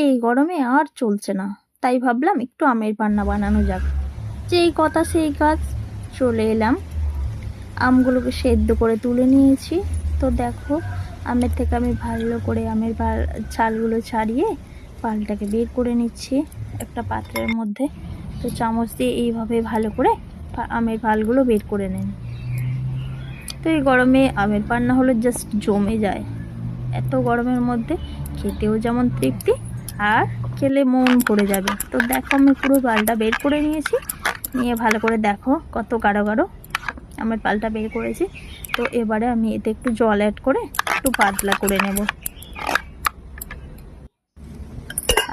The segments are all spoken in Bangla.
এই গরমে আর চলছে না। তাই ভাবলাম একটু আমের পান্না বানানো যাক। যেই কথা সেই কাজ। চলে এলাম। আমগুলোকে সেদ্ধ করে তুলে নিয়েছি। তো দেখো, আমের থেকে আমি ভালো করে আমের ছালগুলো ছাড়িয়ে পালটাকে বের করে নিচ্ছি একটা পাত্রের মধ্যে। তো চামচ দিয়ে এইভাবে ভালো করে আমের পালগুলো বের করে নেন তো এই গরমে আমের পান্না হলে জাস্ট জমে যায়। এত গরমের মধ্যে খেতেও যেমন তৃপ্তি আর খেলে মন পড়ে যাবে। তো দেখো আমি পুরো পালটা বের করে নিয়েছি। নিয়ে ভালো করে দেখো কত গাঢ় গাঢ় আমার পালটা বের করেছি। তো এবারে আমি এতে একটু জল অ্যাড করে একটু পাতলা করে নেব।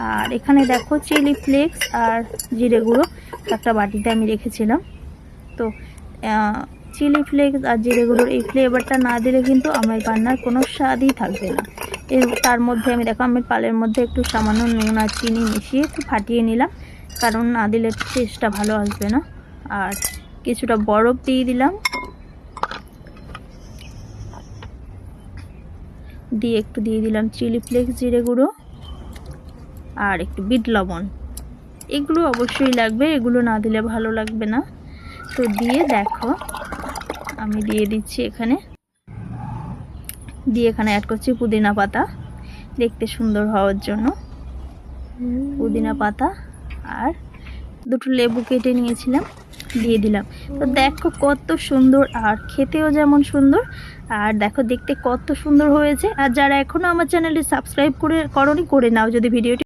আর এখানে দেখো চিলি ফ্লেক্স আর জিরে গুঁড়ো একটা বাটিতে আমি রেখেছিলাম। তো চিলি ফ্লেক্স আর জিরে গুঁড়োর এই ফ্লেভারটা না দিলে কিন্তু আমার রান্নার কোনো স্বাদই থাকবে না। এর তার মধ্যে আমি দেখো, আমি পালের মধ্যে একটু সামান্য নুন আর চিনি মিশিয়ে একটু ফাটিয়ে নিলাম, কারণ না দিলে টেস্টটা ভালো আসবে না। আর কিছুটা বরফ দিয়ে দিলাম। দিয়ে একটু দিয়ে দিলাম চিলি ফ্লেক্স, জিরে গুঁড়ো আর একটু বিট লবণ। এগুলো অবশ্যই লাগবে, এগুলো না দিলে ভালো লাগবে না। তো দিয়ে দেখো, আমি দিয়ে দিচ্ছি এখানে দিয়ে এখানে অ্যাড করছি পুদিনা পাতা। দেখতে সুন্দর হওয়ার জন্য। পুদিনা পাতা আর দুটো লেবু কেটে নিয়েছিলাম, দিয়ে দিলাম। তো দেখো কত সুন্দর আর খেতেও যেমন সুন্দর, আর দেখো দেখতে কত সুন্দর হয়েছে। আর যারা এখনও আমার চ্যানেলটি সাবস্ক্রাইব করে, করনি, করে নাও যদি ভিডিওটি